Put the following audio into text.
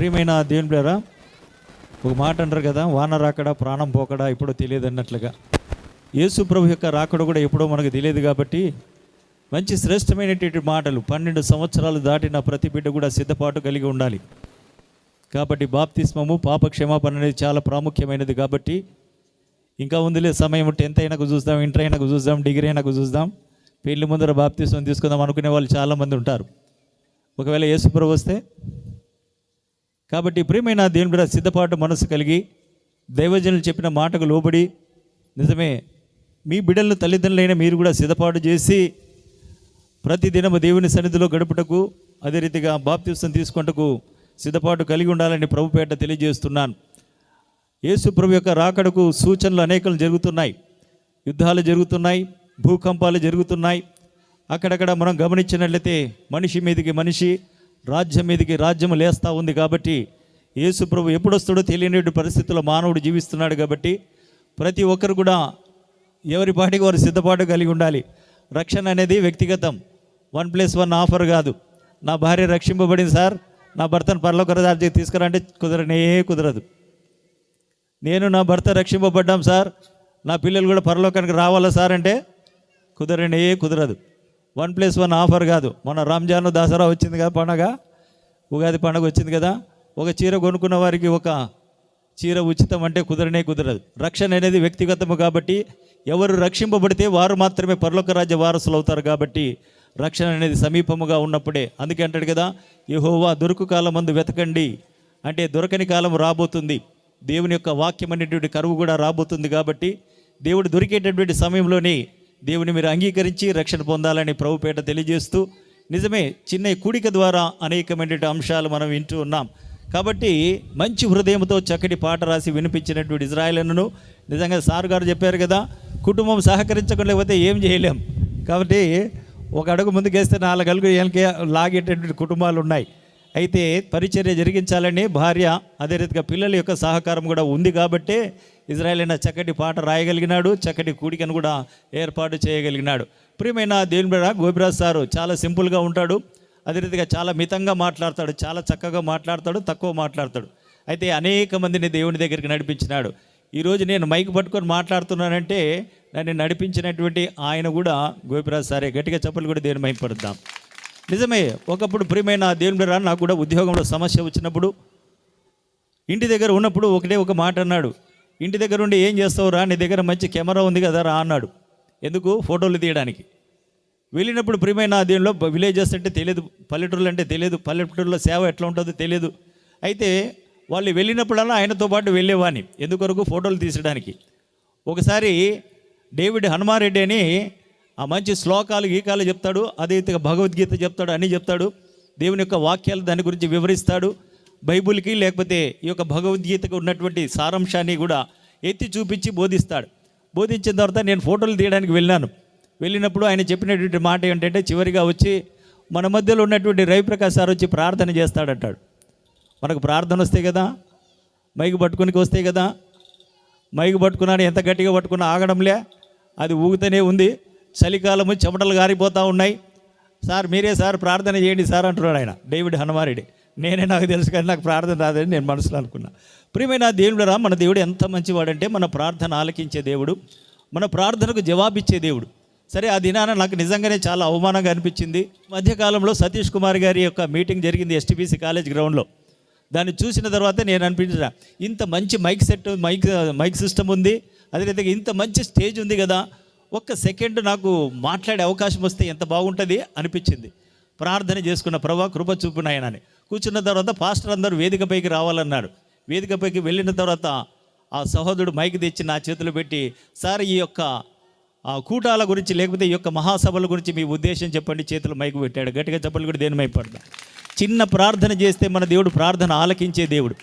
ప్రియమైన దేవుని పేరా ఒక మాట అంటారు కదా వాన రాకడా ప్రాణం పోకడా ఎప్పుడో తెలియదు అన్నట్లుగా. యేసు ప్రభు యొక్క రాకడ కూడా ఎప్పుడో మనకు తెలియదు కాబట్టి మంచి శ్రేష్టమైనటువంటి మాటలు పన్నెండు సంవత్సరాలు దాటిన ప్రతి బిడ్డ కూడా సిద్ధపాటు కలిగి ఉండాలి. కాబట్టి బాప్తిస్మము పాప క్షమాపణ అనేది చాలా ప్రాముఖ్యమైనది కాబట్టి ఇంకా ఉందిలే సమయం టెన్త్ అయినాకు చూద్దాం ఇంటర్ అయినాకు చూద్దాం డిగ్రీ అయినాకు చూద్దాం పెళ్ళి ముందర బాప్తిస్మం తీసుకుందాం అనుకునే వాళ్ళు చాలామంది ఉంటారు. ఒకవేళ యేసుప్రభు వస్తే కాబట్టి ప్రియమైన దేవుని బిడ్డ సిద్ధపాటు మనసు కలిగి దైవజనులు చెప్పిన మాటకు లోబడి నిజమే మీ బిడ్డలను తల్లిదండ్రులైన మీరు కూడా సిద్ధపాటు చేసి ప్రతి దినము దేవుని సన్నిధిలో గడుపుటకు అదే రీతిగా బాప్తిస్తం తీసుకుంటకు సిద్ధపాటు కలిగి ఉండాలని ప్రభుపేట తెలియజేస్తున్నాను. యేసు ప్రభు యొక్క రాకడకు సూచనలు అనేకలు జరుగుతున్నాయి. యుద్ధాలు జరుగుతున్నాయి భూకంపాలు జరుగుతున్నాయి. అక్కడక్కడ మనం గమనించినట్లయితే మనిషి మీదకి మనిషి రాజ్యం మీదకి రాజ్యం లేస్తూ ఉంది కాబట్టి యేసు ప్రభు ఎప్పుడు వస్తాడో తెలియని పరిస్థితుల్లో మానవుడు జీవిస్తున్నాడు కాబట్టి ప్రతి ఒక్కరు కూడా ఎవరి పాటికి వారు సిద్ధపాటు కలిగి ఉండాలి. రక్షణ అనేది వ్యక్తిగతం. వన్ ప్లస్ వన్ ఆఫర్ కాదు. నా భార్య రక్షింపబడింది సార్. నా భర్తను పరలోక రాజ్యం తీసుకురంటే కుదరనే కుదరదు. నేను నా భర్త రక్షింపబడ్డాం సార్. నా పిల్లలు కూడా పరలోకానికి రావాలా సార్ అంటే కుదరనే కుదరదు. వన్ ప్లస్ వన్ ఆఫర్ కాదు. మన రంజాన్ దసరా వచ్చింది కదా పండగ? ఉగాది పండగ వచ్చింది కదా? ఒక చీర కొనుక్కున్న వారికి ఒక చీర ఉచితం అంటే కుదరనే కుదరదు. రక్షణ అనేది వ్యక్తిగతము కాబట్టి ఎవరు రక్షింపబడితే వారు మాత్రమే పరలోక రాజ్య వారసులు అవుతారు కాబట్టి రక్షణ అనేది సమీపముగా ఉన్నప్పుడే. అందుకే అంటాడు కదా యహోవా దొరుకు కాలం మందు వెతకండి. అంటే దొరకని కాలం రాబోతుంది. దేవుని యొక్క వాక్యం అనేటువంటి కరువు కూడా రాబోతుంది కాబట్టి దేవుడు దొరికేటటువంటి సమయంలోనే దేవుని మీరు అంగీకరించి రక్షణ పొందాలని ప్రభుపేట తెలియజేస్తూ నిజమే చిన్న కూడిక ద్వారా అనేకమైనటువంటి అంశాలు మనం వింటూ ఉన్నాం. కాబట్టి మంచి హృదయంతో చక్కటి పాట రాసి వినిపించినటువంటి ఇజ్రాయలను నిజంగా సార్ గారు చెప్పారు కదా కుటుంబం సహకరించకపోతే ఏం చేయలేం. కాబట్టి ఒక అడుగు ముందుకేస్తే నాలుగు అడుగు వెనకే లాగేటటువంటి కుటుంబాలు ఉన్నాయి. అయితే పరిచర్య జరిగించాలని భార్య అదే రీతిగా పిల్లల యొక్క సహకారం కూడా ఉంది కాబట్టే ఇజ్రాయల్ అయిన చక్కటి పాట రాయగలిగినాడు చక్కటి కూడికను కూడా ఏర్పాటు చేయగలిగినాడు. ప్రియమైన దేవుని బిడ గోపిరాజ్ సారు చాలా సింపుల్గా ఉంటాడు అదే రీతిగా చాలా మితంగా మాట్లాడతాడు చాలా చక్కగా మాట్లాడతాడు తక్కువ మాట్లాడతాడు. అయితే అనేక మందిని దేవుని దగ్గరికి నడిపించినాడు. ఈరోజు నేను మైక్ పట్టుకొని మాట్లాడుతున్నానంటే నన్ను నడిపించినటువంటి ఆయన కూడా గోపిరాజ్ సారే. గట్టిగా చెప్పలు కూడా దేవుని మైపడుద్దాం నిజమే ఒకప్పుడు ప్రియమైన దేవుని బిడ్డ నాకు కూడా ఉద్యోగంలో సమస్య వచ్చినప్పుడు ఇంటి దగ్గర ఉన్నప్పుడు ఒకటే ఒక మాట అన్నాడు. ఇంటి దగ్గర ఉండి ఏం చేస్తావు రా నీ దగ్గర మంచి కెమెరా ఉంది కదా రా అన్నాడు. ఎందుకు? ఫోటోలు తీయడానికి. వెళ్ళినప్పుడు ప్రియమైన దీనిలో విలేజెస్ అంటే తెలియదు పల్లెటూరులు అంటే తెలియదు పల్లెటూరులో సేవ ఎట్లా ఉంటుందో తెలియదు. అయితే వాళ్ళు వెళ్ళినప్పుడల్లా ఆయనతో పాటు వెళ్ళేవాని ఎందుకొరకు? ఫోటోలు తీసడానికి. ఒకసారి డేవిడ్ హనుమారెడ్డి అని ఆ మంచి శ్లోకాలు గీకాలు చెప్తాడు అదే రీతిగా భగవద్గీత చెప్తాడు అన్నీ చెప్తాడు. దేవుని యొక్క వాక్యాలు దాని గురించి వివరిస్తాడు. బైబిల్కి లేకపోతే ఈ యొక్క భగవద్గీతకు ఉన్నటువంటి సారాంశాన్ని కూడా ఎత్తి చూపించి బోధిస్తాడు. బోధించిన తర్వాత నేను ఫోటోలు తీయడానికి వెళ్ళాను. వెళ్ళినప్పుడు ఆయన చెప్పినటువంటి మాట ఏంటంటే చివరిగా వచ్చి మన మధ్యలో ఉన్నటువంటి రవిప్రకాష్ సార్ వచ్చి ప్రార్థన చేస్తాడంటాడు. మనకు ప్రార్థన వస్తే కదా మైకు పట్టుకునికి వస్తే కదా మైకు పట్టుకున్నాను ఎంత గట్టిగా పట్టుకున్నా ఆగడంలే అది ఊగుతూనే ఉంది. చలికాలము చెమటలు గారిపోతూ ఉన్నాయి. సార్ మీరే సార్ ప్రార్థన చేయండి సార్ అంటున్నాడు ఆయన. డేవిడ్ హనుమారెడ్డి. నేనే నాకు తెలుసు కానీ నాకు ప్రార్థన రాదని నేను మనసులో అనుకున్నా. ప్రియమైన దేవుడురా మన దేవుడు ఎంత మంచివాడంటే మన ప్రార్థన ఆలకించే దేవుడు మన ప్రార్థనకు జవాబిచ్చే దేవుడు. సరే ఆ దినాన నాకు నిజంగానే చాలా అవమానంగా అనిపించింది. మధ్యకాలంలో సతీష్ కుమార్ గారి యొక్క మీటింగ్ జరిగింది ఎస్టీబీసీ కాలేజ్ గ్రౌండ్లో. దాన్ని చూసిన తర్వాత నేను అనిపించిన ఇంత మంచి mike set mike mike system ఉంది. అదే ఇంత మంచి స్టేజ్ ఉంది కదా. ఒక్క సెకండ్ నాకు మాట్లాడే అవకాశం వస్తే ఎంత బాగుంటుంది అనిపించింది. ప్రార్థన చేసుకున్న ప్రభా కృప చూపునాయనని కూర్చున్న తర్వాత పాస్టర్ అందరూ వేదికపైకి రావాలన్నారు వేదికపైకి వెళ్ళిన తర్వాత ఆ సహోదరుడు మైకి తెచ్చి నా చేతిలో పెట్టి సార్ ఈ యొక్క ఆ కూటాల గురించి లేకపోతే ఈ యొక్క మహాసభల గురించి మీ ఉద్దేశం చెప్పండి. చేతులు మైకు పెట్టాడు. గట్టిగా చెప్పలు కూడా దేని చిన్న ప్రార్థన చేస్తే మన దేవుడు ప్రార్థన ఆలకించే దేవుడు.